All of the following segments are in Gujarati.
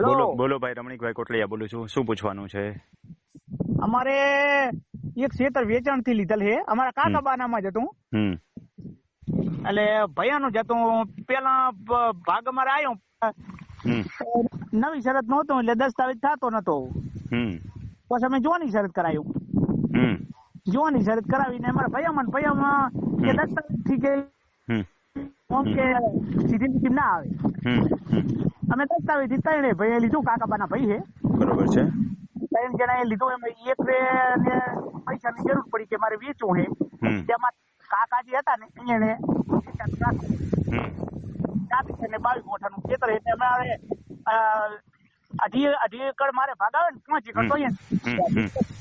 બોલો બોલો ભાઈ રમણીકભાઈ કોટલિયા બોલું છું. શું પૂછવાનું છે? અમારે એક ખેતર વેચાણથી લીધેલ છે. અમારા કાકા બાનામાં જ હતું એટલે ભૈયાનું જ હતું પેલા ભાગ અમારે આવ્યો. નવી શરત નહોતું એટલે દસ્તાવેજ થતો નતો. હમ. પછી અમે જોવાની શરત કરાયું. જોવાની શરત કરાવીને અમારા ભૈયામાં ભૈયામાં દસ્તાવેજથી આમ કે સીધી નીતિ ના આવે. અમે દસ્તાવેજથી ત્રણે ભાઈ લીધું કાકા બાના ભાઈ છે. બરોબર છે. ત્રણ જણાએ લીધું એમ એક બે ને પૈસાની જરૂર પડી કે મારે વેચવું છે. તેમાં કાકાજી હતા ને એને ચાલીસ અને બાવીસ મોઠાનું ખેતર એટલે અમે હવે અઢી અઢી એકડ મારે ભાગ આવે ને પાંચ એકડ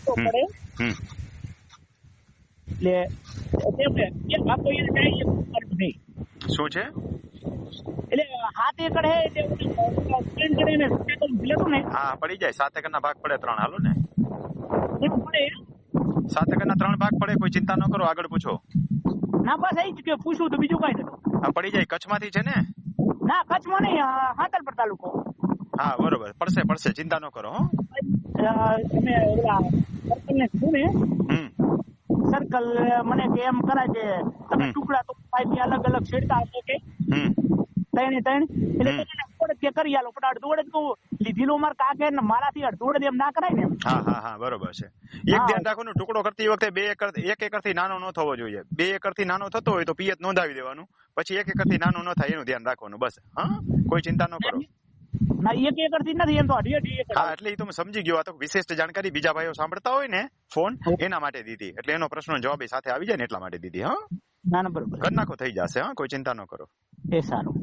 તો પડે. એટલે તેમને એક ભાગ તો એને એક નહીં. શું છે? એટલે સાત એકર હે જણે એને ને. હા પડી જાય. સાત એકરના ભાગ પડે ત્રણ. હાલો ને. પડે? સાત એકરના ત્રણ ભાગ પડે કોઈ ચિંતા ન કરો. આગળ પૂછો. ના બસ એ કે પૂછું તો બીજું કઈ નથી. પડી જાય. કચ્છમાંથી છે ને? ના કચ્છમાં નહીં હાતલપર તાલુકો. હા બરોબર. પડશે પડશે. ચિંતા ન કરો હો. તમે ઓલા ને શું ને હમ. સર્કલ મને કે એમ કરાય કે તમે ટુકડા તો ફાઈલ અલગ અલગ છેડતા હશો કે? ત્રણે ત્રણ. એટલે. તમે કે કરી આલો પણ અડધું કહું. લીધેલું મારે કાકે ને મારાથી અડધું એમ ના કરાય ને હા હા હા બરોબર છે. એક ધ્યાન ધ્યાન રાખવાનું ટુકડો કરતી વખતે બે એકર એક એકરથી નાનો ન થવો જોઈએ. બે એકરથી નાનો થતો હોય તો પિયત નોંધાવી દેવાનું. પછી એક એકરથી નાનો ન થાય એનું ધ્યાન રાખવાનું બસ. હા? કોઈ ચિંતા ન કરો. ના એક એકરથી નથી એમ તો અઢી અઢી એકર હા એટલે એ તો સમજી ગયો આ તો વિશિષ્ટ જાણકારી બીજા ભાઈઓ સાંભળતા હોય ને ફોન એના માટે દીધી. એટલે એનો પ્રશ્ન જવાબ એ સાથે આવી જાય ને એટલા માટે દીધી હા? ના ના બરોબર. ઘર નાખો થઈ જશે હા? કોઈ ચિંતા ન કરો. એ સારું.